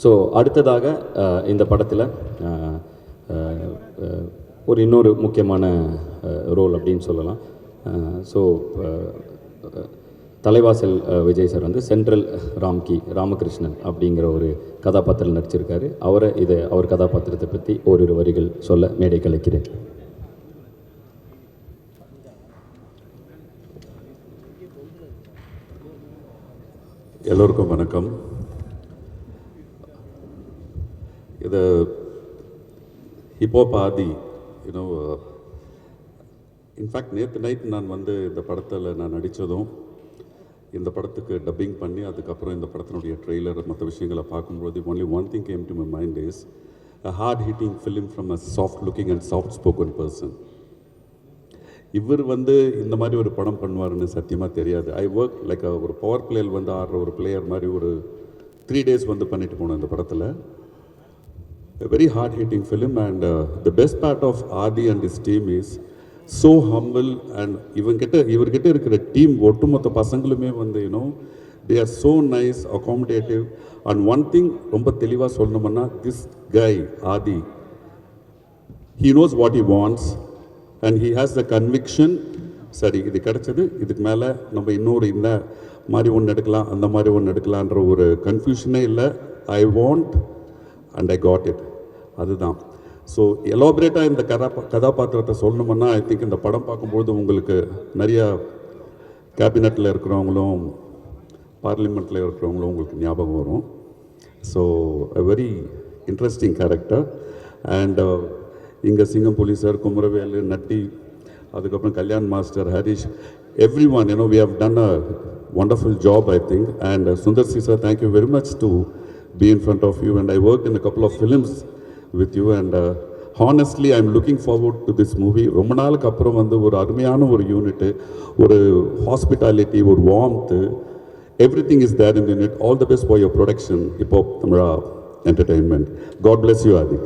So அடுத்ததாக இந்த படத்தில் ஒரு இன்னொரு முக்கியமான ரோல் அப்படின்னு சொல்லலாம். ஸோ தலைவாசல் விஜய் சார் வந்து சென்ட்ரல் ராம்கி ராமகிருஷ்ணன் அப்படிங்கிற ஒரு கதாபாத்திரம் நடிச்சிருக்காரு. அவரை இதை அவர் கதாபாத்திரத்தை பற்றி ஓரிரு வரிகள் சொல்ல மேடை கலைக்கிறேன். எல்லோருக்கும் வணக்கம். இது hip hop Aadhi you know in fact நேற்று நைட் நான் வந்து இந்த படத்தில் நான் நடித்ததும் இந்த படத்துக்கு டப்பிங் பண்ணி அதுக்கப்புறம் இந்த படத்தினுடைய ட்ரெய்லர் மற்ற விஷயங்களை பார்க்கும்போது only one thing came to my mind is a hard hitting film from a soft looking and soft spoken person இவர் வந்து இந்த மாதிரி ஒரு படம் பண்ணுவாருன்னு சத்தியமாக தெரியாது. ஐ ஒர்க் லைக் ஒரு பவர் பிளேயர் வந்து ஆடுற ஒரு பிளேயர் மாதிரி ஒரு த்ரீ டேஸ் வந்து பண்ணிட்டு போனோம் இந்த படத்தில். Very hard hitting film and the best part of Aadhi and is team is so humble and இவங்கிட்ட இவர்கிட்ட இருக்கிற டீம் ஒட்டுமொத்த பசங்களுமே வந்து you know they are so nice accommodative and one thing ரொம்ப தெளிவாக சொல்லணும்னா this guy Aadhi he knows what he wants and he has the conviction. சரி இது கிடைச்சது இதுக்கு மேலே நம்ம இன்னொரு இந்த மாதிரி ஒன்று எடுக்கலாம் அந்த மாதிரி ஒன்று எடுக்கலான்ற ஒரு கன்ஃபியூஷனே இல்லை. I want and I got it அதுதான். ஸோ எலாபரேட்டாக இந்த கதா கதாபாத்திரத்தை சொல்லணுமுன்னா ஐ திங்க் இந்த படம் பார்க்கும்போது உங்களுக்கு நிறையா கேபினட்டில் இருக்கிறவங்களும் பார்லிமெண்ட்டில் இருக்கிறவங்களும் உங்களுக்கு ஞாபகம் வரும். So a very interesting character and இங்கே சிங்கம் போலீஸர் குமரவேலு நட்டி அதுக்கப்புறம் Kalyan master Harish every one you know we have done a wonderful job I think. And uh, Sundar sir sir thank you very much to be in front of you. And I worked in a couple of films with you and honestly I am looking forward to this movie ரொம்ப நாளுக்கு அப்புறம் வந்து ஒரு அருமையான ஒரு unit ஒரு hospitality ஒரு warmth everything is there in unit all the best for your production இப்போ Thamizha entertainment God bless you Aadhi